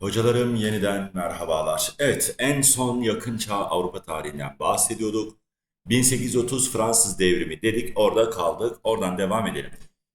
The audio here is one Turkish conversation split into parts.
Hocalarım yeniden merhabalar. Evet, en son yakın çağ Avrupa tarihinden bahsediyorduk. 1830 Fransız devrimi dedik, orada kaldık. Oradan devam edelim.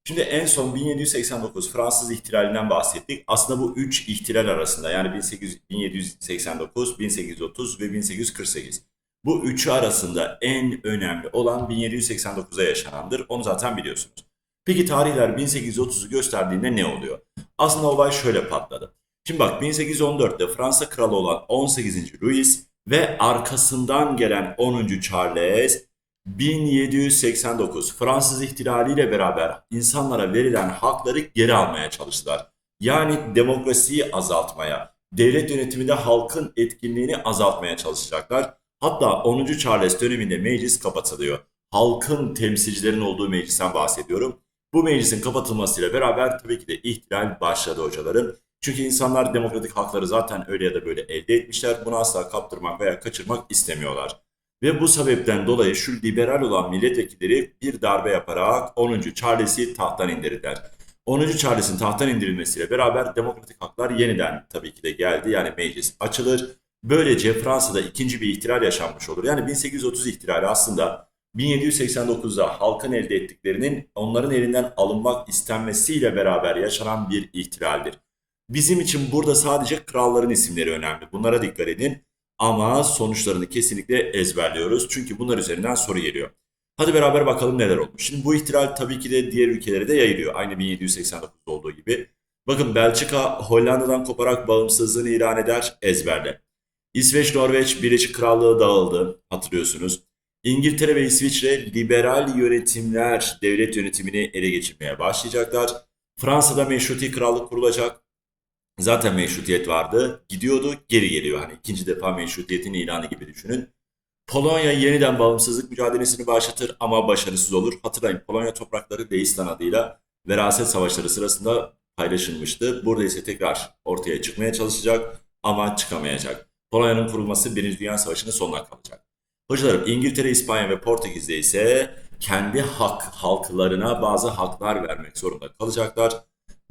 Şimdi en son 1789 Fransız ihtilalinden bahsettik. Aslında bu üç ihtilal arasında yani 1800, 1789, 1830 ve 1848. Bu üçü arasında en önemli olan 1789'a yaşanandır. Onu zaten biliyorsunuz. Peki tarihler 1830'u gösterdiğinde ne oluyor? Aslında olay şöyle patladı. Şimdi bak 1814'te Fransa kralı olan 18. Louis ve arkasından gelen 10. Charles 1789 Fransız ihtilaliyle beraber insanlara verilen hakları geri almaya çalıştılar. Yani demokrasiyi azaltmaya, devlet yönetiminde halkın etkinliğini azaltmaya çalışacaklar. Hatta 10. Charles döneminde meclis kapatılıyor. Halkın temsilcilerin olduğu meclisten bahsediyorum. Bu meclisin kapatılmasıyla beraber tabii ki de ihtilal başladı hocalarım. Çünkü insanlar demokratik hakları zaten öyle ya da böyle elde etmişler. Bunu asla kaptırmak veya kaçırmak istemiyorlar. Ve bu sebepten dolayı şu liberal olan milletvekilleri bir darbe yaparak 10. Charles'i tahttan indirdiler. 10. Charles'in tahttan indirilmesiyle beraber demokratik haklar yeniden tabii ki de geldi. Yani meclis açılır. Böylece Fransa'da ikinci bir ihtilal yaşanmış olur. Yani 1830 ihtilali aslında 1789'da halkın elde ettiklerinin onların elinden alınmak istenmesiyle beraber yaşanan bir ihtilaldir. Bizim için burada sadece kralların isimleri önemli. Bunlara dikkat edin. Ama sonuçlarını kesinlikle ezberliyoruz. Çünkü bunlar üzerinden soru geliyor. Hadi beraber bakalım neler olmuş. Şimdi bu ihtilal tabii ki de diğer ülkelere de yayılıyor. Aynı 1789'da olduğu gibi. Bakın Belçika Hollanda'dan koparak bağımsızlığını ilan eder ezberle. İsveç, Norveç, Birleşik Krallığı dağıldı hatırlıyorsunuz. İngiltere ve İsviçre liberal yönetimler devlet yönetimini ele geçirmeye başlayacaklar. Fransa'da meşruti krallık kurulacak. Zaten meşrutiyet vardı. Gidiyordu, geri geliyor. Hani ikinci defa meşrutiyetin ilanı gibi düşünün. Polonya yeniden bağımsızlık mücadelesini başlatır ama başarısız olur. Hatırlayın Polonya toprakları Leistan adıyla veraset savaşları sırasında paylaşılmıştı. Burada ise tekrar ortaya çıkmaya çalışacak ama çıkamayacak. Polonya'nın kurulması Birinci Dünya Savaşı'nın sonuna kalacak. Hocalarım İngiltere, İspanya ve Portekiz'de ise kendi hak halklarına bazı haklar vermek zorunda kalacaklar.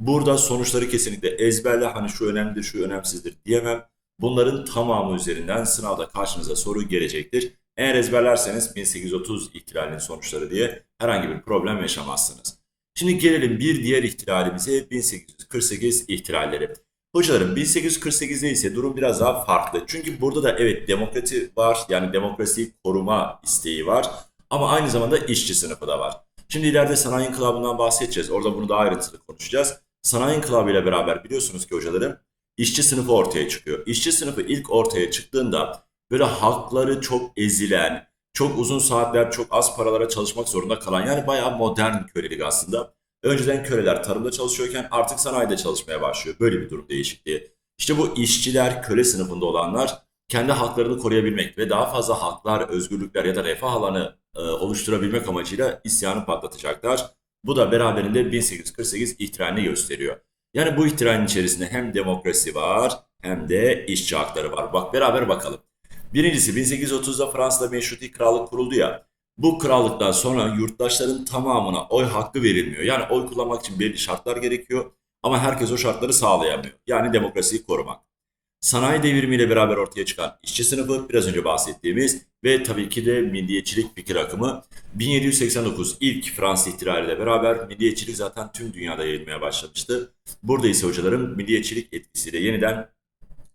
Burada sonuçları kesinlikle ezberle hani şu önemlidir şu önemsizdir diyemem. Bunların tamamı üzerinden sınavda karşınıza soru gelecektir. Eğer ezberlerseniz 1830 ihtilalinin sonuçları diye herhangi bir problem yaşamazsınız. Şimdi gelelim bir diğer ihtilalimize 1848 ihtilalleri. Hocalarım 1848'de ise durum biraz daha farklı. Çünkü burada da evet demokrasi var yani demokrasiyi koruma isteği var. Ama aynı zamanda işçi sınıfı da var. Şimdi ileride sanayi inkılabından bahsedeceğiz. Orada bunu daha ayrıntılı konuşacağız. Sanayi inkılabı ile beraber biliyorsunuz ki hocalarım işçi sınıfı ortaya çıkıyor. İşçi sınıfı ilk ortaya çıktığında böyle hakları çok ezilen, çok uzun saatler, çok az paralara çalışmak zorunda kalan yani bayağı modern kölelik aslında. Önceden köleler tarımda çalışıyorken artık sanayide çalışmaya başlıyor. Böyle bir durum değişikliği. İşte bu işçiler, köle sınıfında olanlar kendi haklarını koruyabilmek ve daha fazla haklar, özgürlükler ya da refah alanı e, oluşturabilmek amacıyla isyanı patlatacaklar. Bu da beraberinde 1848 ihtilalini gösteriyor. Yani bu ihtilalin içerisinde hem demokrasi var hem de işçi hakları var. Bak beraber bakalım. Birincisi 1830'da Fransa'da meşruti krallık kuruldu ya. Bu krallıktan sonra yurttaşların tamamına oy hakkı verilmiyor. Yani oy kullanmak için belli şartlar gerekiyor ama herkes o şartları sağlayamıyor. Yani demokrasiyi korumak. Sanayi devrimiyle beraber ortaya çıkan işçi sınıfı biraz önce bahsettiğimiz ve tabii ki de milliyetçilik fikir akımı 1789 ilk Fransız ihtilaliyle beraber milliyetçilik zaten tüm dünyada yayılmaya başlamıştı. Burada ise hocalarım milliyetçilik etkisiyle yeniden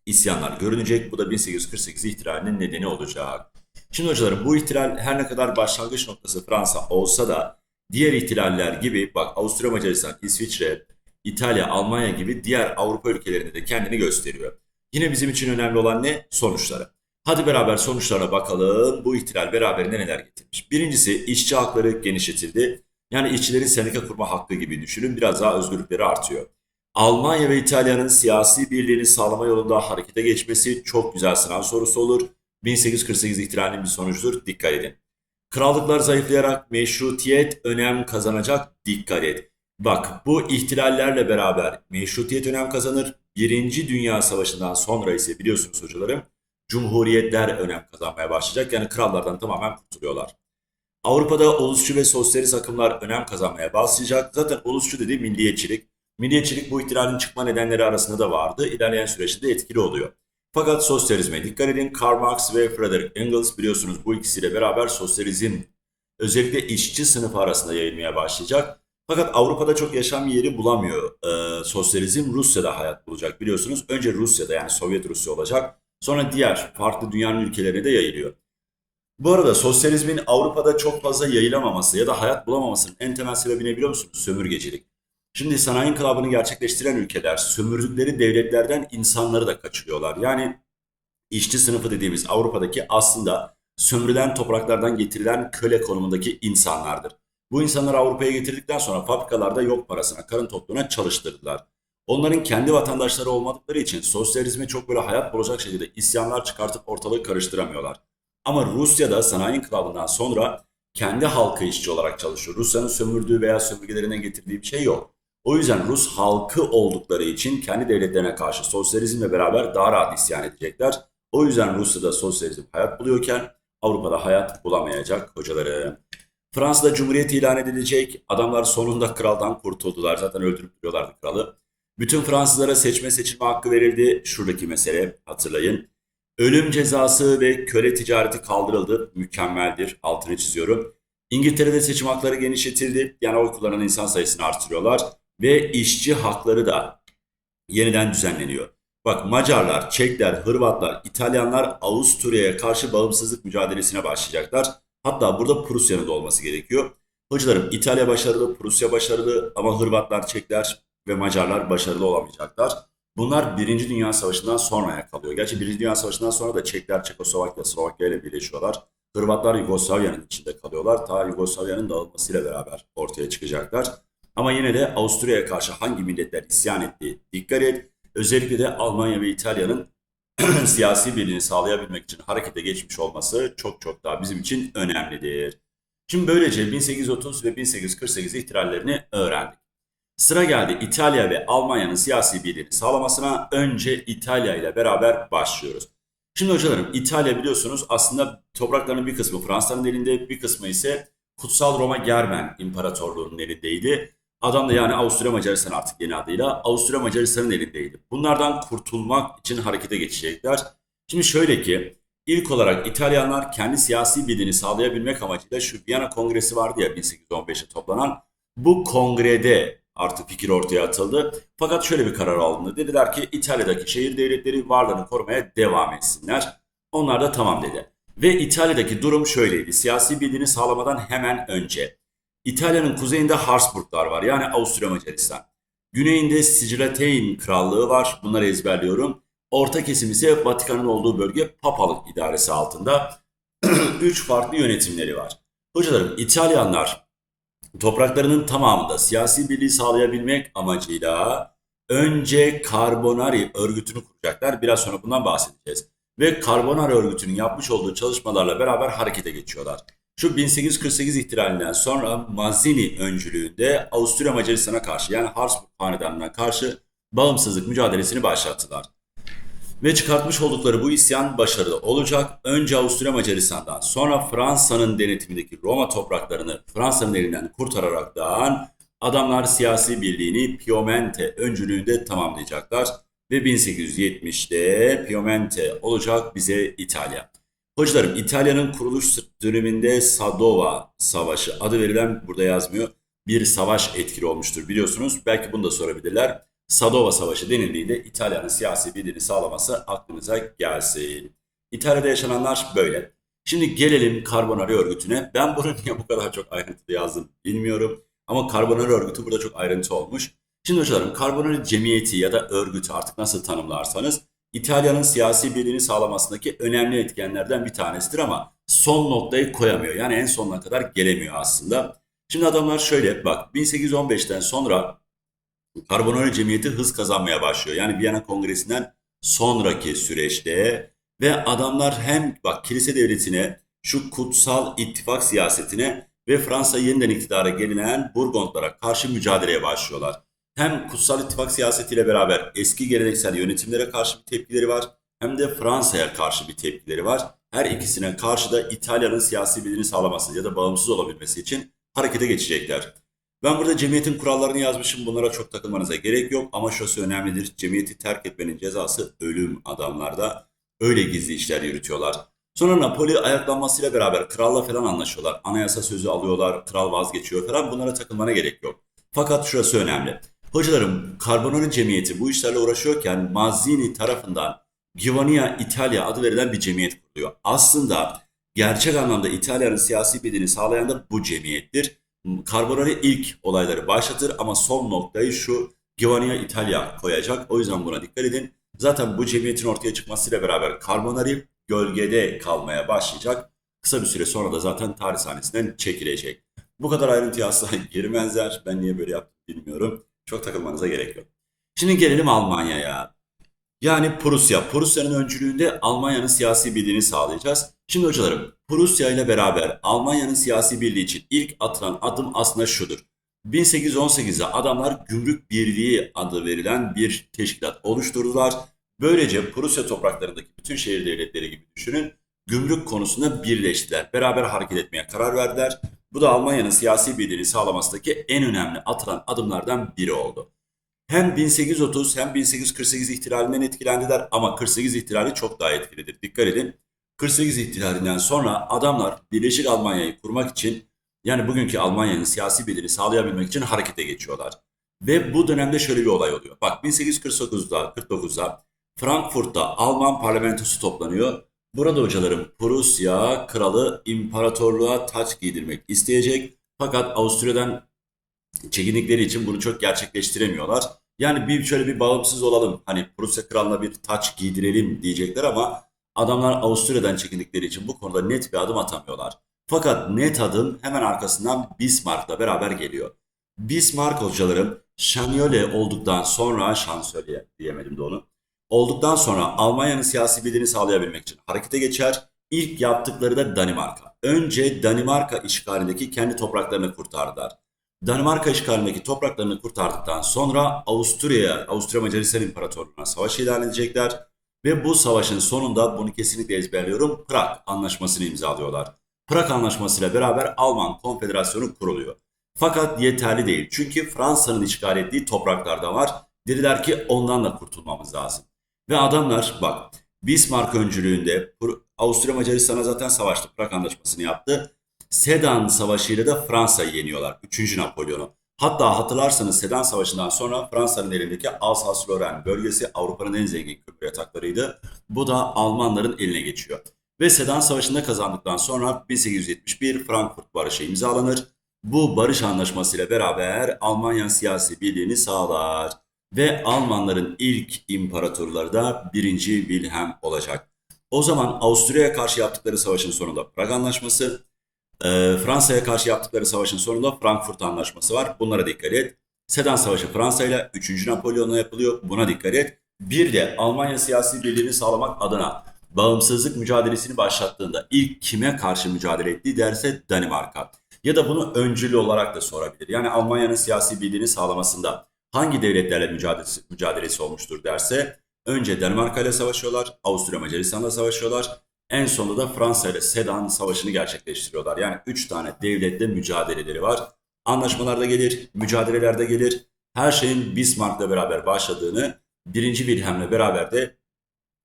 isyanlar görünecek. Bu da 1848 ihtilalinin nedeni olacak. Şimdi hocalarım bu ihtilal her ne kadar başlangıç noktası Fransa olsa da diğer ihtilaller gibi bak Avusturya Macaristan, İsviçre, İtalya, Almanya gibi diğer Avrupa ülkelerinde de kendini gösteriyor. Yine bizim için önemli olan ne? Sonuçları. Hadi beraber sonuçlara bakalım. Bu ihtilal beraberinde neler getirmiş? Birincisi işçi hakları genişletildi. Yani işçilerin sendika kurma hakkı gibi düşünün. Biraz daha özgürlükleri artıyor. Almanya ve İtalya'nın siyasi birliğini sağlama yolunda harekete geçmesi çok güzel sınav sorusu olur. 1848 ihtilalinin bir sonucudur. Dikkat edin. Krallıklar zayıflayarak meşrutiyet önem kazanacak. Dikkat et. Bak bu ihtilallerle beraber meşrutiyet önem kazanır. Birinci Dünya Savaşı'ndan sonra ise biliyorsunuz hocalarım cumhuriyetler önem kazanmaya başlayacak. Yani krallardan tamamen kurtuluyorlar. Avrupa'da ulusçu ve sosyalist akımlar önem kazanmaya başlayacak. Zaten ulusçu dediği milliyetçilik. Milliyetçilik bu ihtilalin çıkma nedenleri arasında da vardı. İlerleyen süreçte de etkili oluyor. Fakat sosyalizme dikkat edin. Karl Marx ve Friedrich Engels biliyorsunuz bu ikisiyle beraber sosyalizm özellikle işçi sınıfı arasında yayılmaya başlayacak. Fakat Avrupa'da çok yaşam yeri bulamıyor. Ee, sosyalizm Rusya'da hayat bulacak biliyorsunuz. Önce Rusya'da yani Sovyet Rusya olacak. Sonra diğer farklı dünyanın ülkelerine de yayılıyor. Bu arada sosyalizmin Avrupa'da çok fazla yayılamaması ya da hayat bulamamasının en temel sebebi ne biliyor musunuz? Sömürgecilik. Şimdi sanayi inkılabını gerçekleştiren ülkeler sömürdükleri devletlerden insanları da kaçırıyorlar. Yani işçi sınıfı dediğimiz Avrupa'daki aslında sömürülen topraklardan getirilen köle konumundaki insanlardır. Bu insanları Avrupa'ya getirdikten sonra fabrikalarda yok parasına, karın tokluğuna çalıştırdılar. Onların kendi vatandaşları olmadıkları için sosyalizme çok böyle hayat bulacak şekilde isyanlar çıkartıp ortalığı karıştıramıyorlar. Ama Rusya'da sanayi inkılabından sonra kendi halkı işçi olarak çalışıyor. Rusya'nın sömürdüğü veya sömürgelerine getirdiği bir şey yok. O yüzden Rus halkı oldukları için kendi devletlerine karşı sosyalizmle beraber daha rahat isyan edecekler. O yüzden Rusya'da sosyalizm hayat buluyorken Avrupa'da hayat bulamayacak hocaları. Fransa'da cumhuriyet ilan edilecek. Adamlar sonunda kraldan kurtuldular. Zaten öldürüp duruyorlardı kralı. Bütün Fransızlara seçme seçilme hakkı verildi. Şuradaki mesele hatırlayın. Ölüm cezası ve köle ticareti kaldırıldı. Mükemmeldir. Altını çiziyorum. İngiltere'de seçim hakları genişletildi. Yani oy kullanan insan sayısını artırıyorlar. Ve işçi hakları da yeniden düzenleniyor. Bak Macarlar, Çekler, Hırvatlar, İtalyanlar Avusturya'ya karşı bağımsızlık mücadelesine başlayacaklar. Hatta burada Prusya'nın da olması gerekiyor. Hocalarım İtalya başarılı, Prusya başarılı ama Hırvatlar, Çekler ve Macarlar başarılı olamayacaklar. Bunlar Birinci Dünya Savaşı'ndan sonraya kalıyor. Gerçi Birinci Dünya Savaşı'ndan sonra da Çekler, Çekoslovakya, Slovakya ile birleşiyorlar. Hırvatlar Yugoslavya'nın içinde kalıyorlar. Ta Yugoslavya'nın dağılmasıyla beraber ortaya çıkacaklar. Ama yine de Avusturya'ya karşı hangi milletler isyan ettiği dikkat et. Özellikle de Almanya ve İtalya'nın siyasi birliğini sağlayabilmek için harekete geçmiş olması çok çok daha bizim için önemlidir. Şimdi böylece 1830 ve 1848 ihtilallerini öğrendik. Sıra geldi İtalya ve Almanya'nın siyasi birliğini sağlamasına önce İtalya ile beraber başlıyoruz. Şimdi hocalarım İtalya biliyorsunuz aslında topraklarının bir kısmı Fransa'nın elinde bir kısmı ise Kutsal Roma Germen İmparatorluğu'nun elindeydi. Adam da yani Avusturya Macaristan artık yeni adıyla Avusturya Macaristan'ın elindeydi. Bunlardan kurtulmak için harekete geçecekler. Şimdi şöyle ki ilk olarak İtalyanlar kendi siyasi birliğini sağlayabilmek amacıyla şu Viyana Kongresi vardı ya 1815'te toplanan. Bu kongrede artık fikir ortaya atıldı. Fakat şöyle bir karar alındı. Dediler ki İtalya'daki şehir devletleri varlığını korumaya devam etsinler. Onlar da tamam dedi. Ve İtalya'daki durum şöyleydi. Siyasi birliğini sağlamadan hemen önce İtalya'nın kuzeyinde Habsburglar var yani Avusturya Macaristan. Güneyinde Sicilyateyn Krallığı var. Bunları ezberliyorum. Orta kesim ise Vatikan'ın olduğu bölge papalık idaresi altında. Üç farklı yönetimleri var. Hocalarım İtalyanlar topraklarının tamamında siyasi birliği sağlayabilmek amacıyla önce Carbonari örgütünü kuracaklar. Biraz sonra bundan bahsedeceğiz. Ve Carbonari örgütünün yapmış olduğu çalışmalarla beraber harekete geçiyorlar. Şu 1848 ihtilalinden sonra Mazzini öncülüğünde Avusturya Macaristan'a karşı yani Habsburg Hanedanı'na karşı bağımsızlık mücadelesini başlattılar. Ve çıkartmış oldukları bu isyan başarılı olacak. Önce Avusturya Macaristan'dan sonra Fransa'nın denetimindeki Roma topraklarını Fransa'nın elinden kurtararaktan adamlar siyasi birliğini Piemonte öncülüğünde tamamlayacaklar. Ve 1870'te Piemonte olacak bize İtalya. Hocalarım İtalya'nın kuruluş döneminde Sadova Savaşı adı verilen burada yazmıyor bir savaş etkili olmuştur biliyorsunuz. Belki bunu da sorabilirler. Sadova Savaşı denildiğinde İtalya'nın siyasi birliğini sağlaması aklınıza gelsin. İtalya'da yaşananlar böyle. Şimdi gelelim Karbonari örgütüne. Ben bunu niye bu kadar çok ayrıntılı yazdım bilmiyorum. Ama Karbonari örgütü burada çok ayrıntı olmuş. Şimdi hocalarım Karbonari cemiyeti ya da örgütü artık nasıl tanımlarsanız İtalya'nın siyasi birliğini sağlamasındaki önemli etkenlerden bir tanesidir ama son noktayı koyamıyor. Yani en sonuna kadar gelemiyor aslında. Şimdi adamlar şöyle bak 1815'ten sonra Karbonari Cemiyeti hız kazanmaya başlıyor. Yani Viyana Kongresi'nden sonraki süreçte ve adamlar hem bak kilise devletine şu kutsal ittifak siyasetine ve Fransa yeniden iktidara gelinen Burgondlara karşı mücadeleye başlıyorlar hem Kutsal İttifak siyasetiyle beraber eski geleneksel yönetimlere karşı bir tepkileri var hem de Fransa'ya karşı bir tepkileri var. Her ikisine karşı da İtalya'nın siyasi birliğini sağlaması ya da bağımsız olabilmesi için harekete geçecekler. Ben burada cemiyetin kurallarını yazmışım. Bunlara çok takılmanıza gerek yok. Ama şurası önemlidir. Cemiyeti terk etmenin cezası ölüm adamlarda. Öyle gizli işler yürütüyorlar. Sonra Napoli ayaklanmasıyla beraber kralla falan anlaşıyorlar. Anayasa sözü alıyorlar, kral vazgeçiyor falan. Bunlara takılmana gerek yok. Fakat şurası önemli. Hocalarım, Carbonari Cemiyeti bu işlerle uğraşıyorken Mazzini tarafından Giovannia Italia adı verilen bir cemiyet kuruluyor. Aslında gerçek anlamda İtalya'nın siyasi bildiğini sağlayan da bu cemiyettir. Carbonari ilk olayları başlatır ama son noktayı şu Giovannia Italia koyacak. O yüzden buna dikkat edin. Zaten bu cemiyetin ortaya çıkmasıyla beraber Carbonari gölgede kalmaya başlayacak. Kısa bir süre sonra da zaten tarih sahnesinden çekilecek. Bu kadar ayrıntıya asla girmezler. Ben niye böyle yaptım bilmiyorum. Çok takılmanıza gerek yok. Şimdi gelelim Almanya'ya. Yani Prusya. Prusya'nın öncülüğünde Almanya'nın siyasi birliğini sağlayacağız. Şimdi hocalarım, Prusya ile beraber Almanya'nın siyasi birliği için ilk atılan adım aslında şudur. 1818'de adamlar Gümrük Birliği adı verilen bir teşkilat oluşturdular. Böylece Prusya topraklarındaki bütün şehir devletleri gibi düşünün, gümrük konusunda birleştiler. Beraber hareket etmeye karar verdiler. Bu da Almanya'nın siyasi birliğini sağlamasındaki en önemli atılan adımlardan biri oldu. Hem 1830 hem 1848 ihtilalinden etkilendiler ama 48 ihtilali çok daha etkilidir. Dikkat edin. 48 ihtilalinden sonra adamlar Birleşik Almanya'yı kurmak için yani bugünkü Almanya'nın siyasi birliğini sağlayabilmek için harekete geçiyorlar. Ve bu dönemde şöyle bir olay oluyor. Bak 1849'da 49'da Frankfurt'ta Alman parlamentosu toplanıyor. Burada hocalarım Prusya kralı imparatorluğa taç giydirmek isteyecek. Fakat Avusturya'dan çekindikleri için bunu çok gerçekleştiremiyorlar. Yani bir şöyle bir bağımsız olalım. Hani Prusya kralına bir taç giydirelim diyecekler ama adamlar Avusturya'dan çekindikleri için bu konuda net bir adım atamıyorlar. Fakat net adım hemen arkasından Bismarck'la beraber geliyor. Bismarck hocalarım şansölye olduktan sonra şansölye diyemedim de onu. Olduktan sonra Almanya'nın siyasi birliğini sağlayabilmek için harekete geçer. İlk yaptıkları da Danimarka. Önce Danimarka işgalindeki kendi topraklarını kurtardılar. Danimarka işgalindeki topraklarını kurtardıktan sonra Avusturya'ya, Avusturya Macaristan İmparatorluğu'na savaş ilan edecekler. Ve bu savaşın sonunda bunu kesinlikle ezberliyorum. Prag Anlaşması'nı imzalıyorlar. Prag Anlaşması ile beraber Alman Konfederasyonu kuruluyor. Fakat yeterli değil. Çünkü Fransa'nın işgal ettiği topraklarda var. Dediler ki ondan da kurtulmamız lazım. Ve adamlar bak Bismarck öncülüğünde Avusturya Macaristan'a zaten savaştı. Prag Anlaşması'nı yaptı. Sedan Savaşı ile de Fransa'yı yeniyorlar. 3. Napolyon'u. Hatta hatırlarsanız Sedan Savaşı'ndan sonra Fransa'nın elindeki Alsace-Lorraine bölgesi Avrupa'nın en zengin köprü yataklarıydı. Bu da Almanların eline geçiyor. Ve Sedan Savaşı'nda kazandıktan sonra 1871 Frankfurt Barışı imzalanır. Bu barış anlaşması ile beraber Almanya siyasi birliğini sağlar. Ve Almanların ilk imparatorları da 1. Wilhelm olacak. O zaman Avusturya'ya karşı yaptıkları savaşın sonunda Prag Anlaşması, e, Fransa'ya karşı yaptıkları savaşın sonunda Frankfurt Anlaşması var. Bunlara dikkat et. Sedan Savaşı Fransa ile 3. Napolyon'la yapılıyor. Buna dikkat et. Bir de Almanya siyasi birliğini sağlamak adına bağımsızlık mücadelesini başlattığında ilk kime karşı mücadele ettiği derse Danimarka. Ya da bunu öncülü olarak da sorabilir. Yani Almanya'nın siyasi birliğini sağlamasında hangi devletlerle mücadelesi, mücadelesi olmuştur derse önce Danimarka ile savaşıyorlar, Avusturya Macaristan'la savaşıyorlar. En sonunda da Fransa ile Sedan Savaşı'nı gerçekleştiriyorlar. Yani 3 tane devletle mücadeleleri var. Anlaşmalarda gelir, mücadelelerde gelir. Her şeyin Bismarck'la beraber başladığını, 1. Wilhelm'le beraber de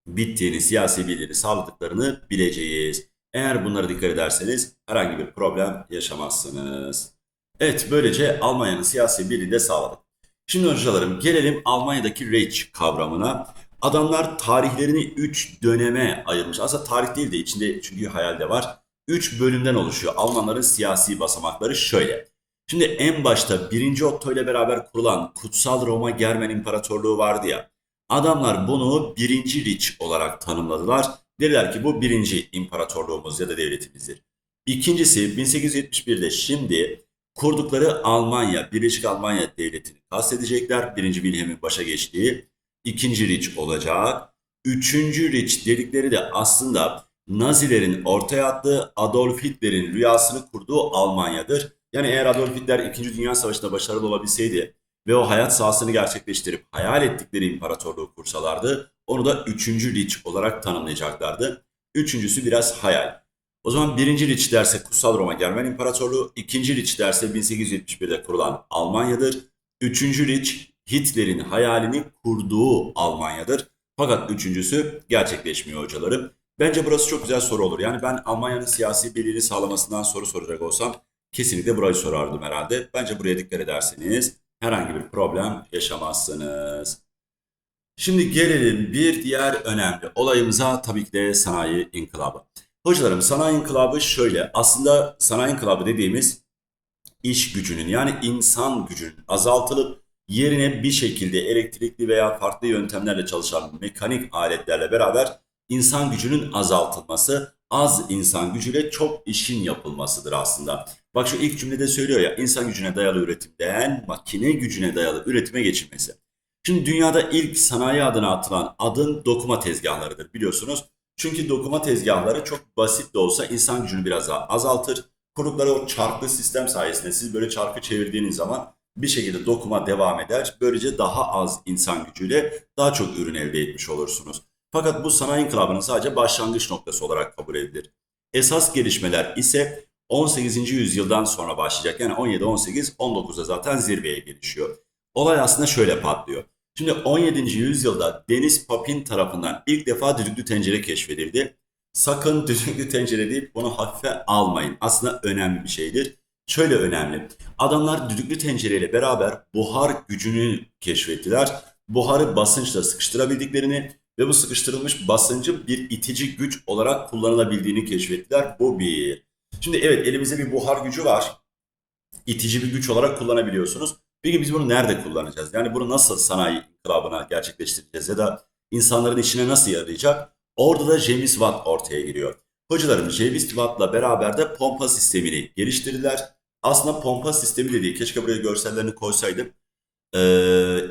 bittiğini, siyasi birliğini sağladıklarını bileceğiz. Eğer bunlara dikkat ederseniz herhangi bir problem yaşamazsınız. Evet, böylece Almanya'nın siyasi birliğini de sağladık. Şimdi hocalarım gelelim Almanya'daki Reich kavramına. Adamlar tarihlerini 3 döneme ayırmış. Aslında tarih değil de içinde çünkü hayalde var. 3 bölümden oluşuyor. Almanların siyasi basamakları şöyle. Şimdi en başta 1. Otto ile beraber kurulan Kutsal Roma Germen İmparatorluğu vardı ya. Adamlar bunu 1. Reich olarak tanımladılar. Dediler ki bu 1. imparatorluğumuz ya da devletimizdir. İkincisi 1871'de şimdi kurdukları Almanya, Birleşik Almanya Devleti'ni kastedecekler. 1. Wilhelm'in başa geçtiği ikinci Reich olacak. Üçüncü Reich dedikleri de aslında Nazilerin ortaya attığı Adolf Hitler'in rüyasını kurduğu Almanya'dır. Yani eğer Adolf Hitler 2. Dünya Savaşı'nda başarılı olabilseydi ve o hayat sahasını gerçekleştirip hayal ettikleri imparatorluğu kursalardı, onu da 3. Reich olarak tanımlayacaklardı. Üçüncüsü biraz hayal. O zaman birinci Reich derse Kutsal Roma Germen İmparatorluğu, ikinci Reich derse 1871'de kurulan Almanya'dır. Üçüncü Reich Hitler'in hayalini kurduğu Almanya'dır. Fakat üçüncüsü gerçekleşmiyor hocalarım. Bence burası çok güzel soru olur. Yani ben Almanya'nın siyasi birliğini sağlamasından soru soracak olsam kesinlikle burayı sorardım herhalde. Bence buraya dikkat ederseniz herhangi bir problem yaşamazsınız. Şimdi gelelim bir diğer önemli olayımıza tabii ki de sanayi inkılabı. Hocalarım sanayi inkılabı şöyle. Aslında sanayi inkılabı dediğimiz iş gücünün yani insan gücünün azaltılıp yerine bir şekilde elektrikli veya farklı yöntemlerle çalışan mekanik aletlerle beraber insan gücünün azaltılması, az insan gücüyle çok işin yapılmasıdır aslında. Bak şu ilk cümlede söylüyor ya insan gücüne dayalı üretimden makine gücüne dayalı üretime geçilmesi. Şimdi dünyada ilk sanayi adına atılan adın dokuma tezgahlarıdır biliyorsunuz. Çünkü dokuma tezgahları çok basit de olsa insan gücünü biraz azaltır. Kurdukları o çarklı sistem sayesinde siz böyle çarkı çevirdiğiniz zaman bir şekilde dokuma devam eder. Böylece daha az insan gücüyle daha çok ürün elde etmiş olursunuz. Fakat bu sanayi inkılabının sadece başlangıç noktası olarak kabul edilir. Esas gelişmeler ise 18. yüzyıldan sonra başlayacak. Yani 17, 18, 19'da zaten zirveye gelişiyor. Olay aslında şöyle patlıyor. Şimdi 17. yüzyılda Deniz Papin tarafından ilk defa düdüklü tencere keşfedildi. Sakın düdüklü tencere deyip bunu hafife almayın. Aslında önemli bir şeydir. Şöyle önemli. Adamlar düdüklü tencereyle beraber buhar gücünü keşfettiler. Buharı basınçla sıkıştırabildiklerini ve bu sıkıştırılmış basıncın bir itici güç olarak kullanılabildiğini keşfettiler. Bu bir. Şimdi evet elimizde bir buhar gücü var. İtici bir güç olarak kullanabiliyorsunuz. Peki biz bunu nerede kullanacağız? Yani bunu nasıl sanayi inkılabına gerçekleştireceğiz ya da insanların işine nasıl yarayacak? Orada da James Watt ortaya giriyor. Hocalarım James Watt'la beraber de pompa sistemini geliştirdiler. Aslında pompa sistemi dediği, keşke buraya görsellerini koysaydım, ee,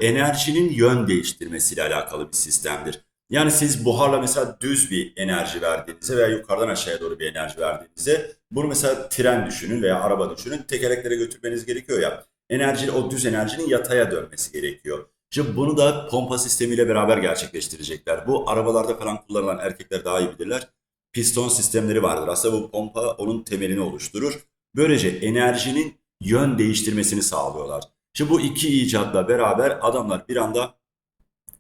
enerjinin yön değiştirmesiyle alakalı bir sistemdir. Yani siz buharla mesela düz bir enerji verdiğinizde veya yukarıdan aşağıya doğru bir enerji verdiğinizde bunu mesela tren düşünün veya araba düşünün tekerleklere götürmeniz gerekiyor ya enerji o düz enerjinin yataya dönmesi gerekiyor. Şimdi bunu da pompa sistemiyle beraber gerçekleştirecekler. Bu arabalarda falan kullanılan erkekler daha iyi bilirler. Piston sistemleri vardır. Aslında bu pompa onun temelini oluşturur. Böylece enerjinin yön değiştirmesini sağlıyorlar. Şimdi bu iki icatla beraber adamlar bir anda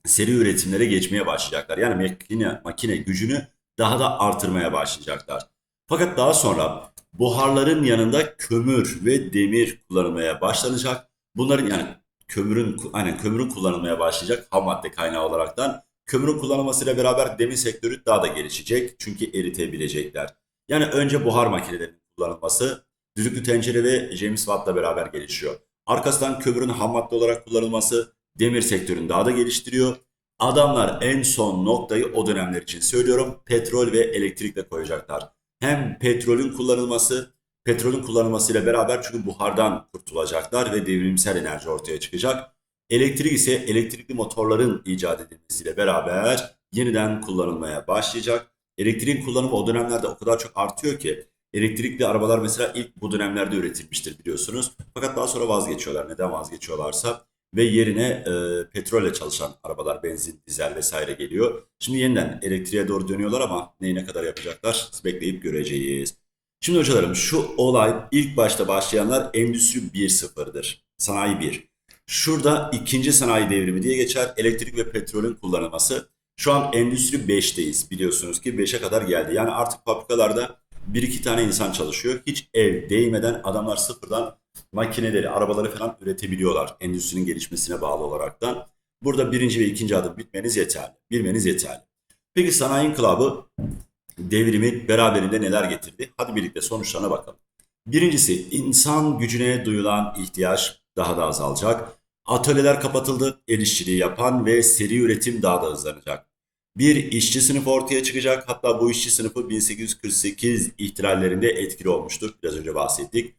seri üretimlere geçmeye başlayacaklar. Yani makine, makine gücünü daha da artırmaya başlayacaklar. Fakat daha sonra buharların yanında kömür ve demir kullanılmaya başlanacak. Bunların yani kömürün aynen kömürün kullanılmaya başlayacak ham madde kaynağı olaraktan. Kömürün kullanılmasıyla beraber demir sektörü daha da gelişecek. Çünkü eritebilecekler. Yani önce buhar makinelerinin kullanılması düdüklü tencere ve James Watt'la beraber gelişiyor. Arkasından kömürün ham madde olarak kullanılması demir sektörünü daha da geliştiriyor. Adamlar en son noktayı o dönemler için söylüyorum petrol ve elektrikle koyacaklar. Hem petrolün kullanılması, petrolün kullanılmasıyla beraber çünkü buhardan kurtulacaklar ve devrimsel enerji ortaya çıkacak. Elektrik ise elektrikli motorların icat edilmesiyle beraber yeniden kullanılmaya başlayacak. Elektriğin kullanımı o dönemlerde o kadar çok artıyor ki elektrikli arabalar mesela ilk bu dönemlerde üretilmiştir biliyorsunuz. Fakat daha sonra vazgeçiyorlar. Neden vazgeçiyorlarsa ve yerine e, petrolle çalışan arabalar, benzin, dizel vesaire geliyor. Şimdi yeniden elektriğe doğru dönüyorlar ama neyi ne kadar yapacaklar bekleyip göreceğiz. Şimdi hocalarım şu olay ilk başta başlayanlar Endüstri 1.0'dır. Sanayi 1. Şurada ikinci sanayi devrimi diye geçer. Elektrik ve petrolün kullanılması. Şu an Endüstri 5'teyiz biliyorsunuz ki 5'e kadar geldi. Yani artık fabrikalarda bir iki tane insan çalışıyor. Hiç el değmeden adamlar sıfırdan makineleri, arabaları falan üretebiliyorlar endüstrinin gelişmesine bağlı olaraktan. Burada birinci ve ikinci adım bitmeniz yeterli. Bilmeniz yeterli. Peki sanayi inkılabı devrimi beraberinde neler getirdi? Hadi birlikte sonuçlarına bakalım. Birincisi insan gücüne duyulan ihtiyaç daha da azalacak. Atölyeler kapatıldı, el işçiliği yapan ve seri üretim daha da hızlanacak. Bir işçi sınıfı ortaya çıkacak. Hatta bu işçi sınıfı 1848 ihtilallerinde etkili olmuştur. Biraz önce bahsettik.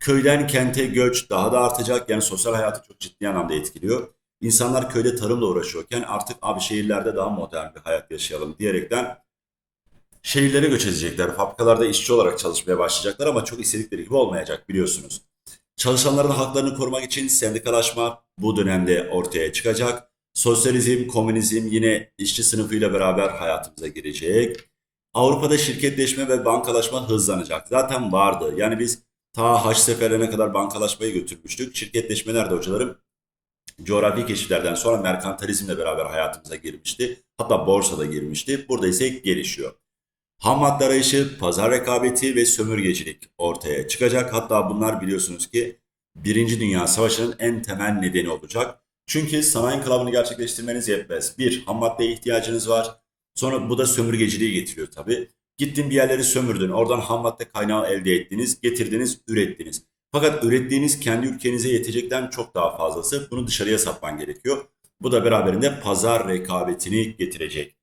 Köyden kente göç daha da artacak. Yani sosyal hayatı çok ciddi anlamda etkiliyor. İnsanlar köyde tarımla uğraşıyorken artık abi şehirlerde daha modern bir hayat yaşayalım diyerekten şehirlere göç edecekler. Fabrikalarda işçi olarak çalışmaya başlayacaklar ama çok istedikleri gibi olmayacak biliyorsunuz. Çalışanların haklarını korumak için sendikalaşma bu dönemde ortaya çıkacak. Sosyalizm, komünizm yine işçi sınıfıyla beraber hayatımıza girecek. Avrupa'da şirketleşme ve bankalaşma hızlanacak. Zaten vardı. Yani biz ta haç seferlerine kadar bankalaşmayı götürmüştük. Şirketleşmeler de hocalarım coğrafi keşiflerden sonra merkantilizmle beraber hayatımıza girmişti. Hatta borsada girmişti. Burada ise gelişiyor. Ham madde arayışı, pazar rekabeti ve sömürgecilik ortaya çıkacak. Hatta bunlar biliyorsunuz ki Birinci Dünya Savaşı'nın en temel nedeni olacak. Çünkü sanayi inkılabını gerçekleştirmeniz yetmez. Bir, ham maddeye ihtiyacınız var. Sonra bu da sömürgeciliği getiriyor tabii. Gittin bir yerleri sömürdün. Oradan ham madde kaynağı elde ettiniz, getirdiniz, ürettiniz. Fakat ürettiğiniz kendi ülkenize yetecekten çok daha fazlası. Bunu dışarıya satman gerekiyor. Bu da beraberinde pazar rekabetini getirecek.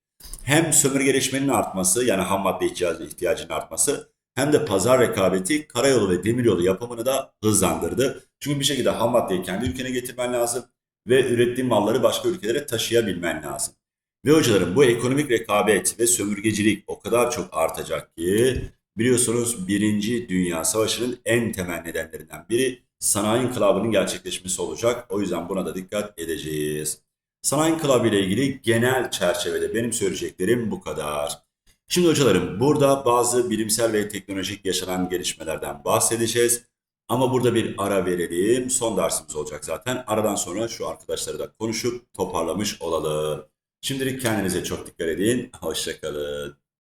Hem sömürgeleşmenin artması yani ham madde ihtiyacı, ihtiyacının artması hem de pazar rekabeti karayolu ve demiryolu yapımını da hızlandırdı. Çünkü bir şekilde ham maddeyi kendi ülkene getirmen lazım ve ürettiğin malları başka ülkelere taşıyabilmen lazım. Ve hocalarım bu ekonomik rekabet ve sömürgecilik o kadar çok artacak ki biliyorsunuz Birinci Dünya Savaşı'nın en temel nedenlerinden biri sanayi inkılabının gerçekleşmesi olacak. O yüzden buna da dikkat edeceğiz. Sanayi inkılabı ile ilgili genel çerçevede benim söyleyeceklerim bu kadar. Şimdi hocalarım burada bazı bilimsel ve teknolojik yaşanan gelişmelerden bahsedeceğiz. Ama burada bir ara verelim. Son dersimiz olacak zaten. Aradan sonra şu arkadaşları da konuşup toparlamış olalım. Şimdilik kendinize çok dikkat edin. Hoşçakalın.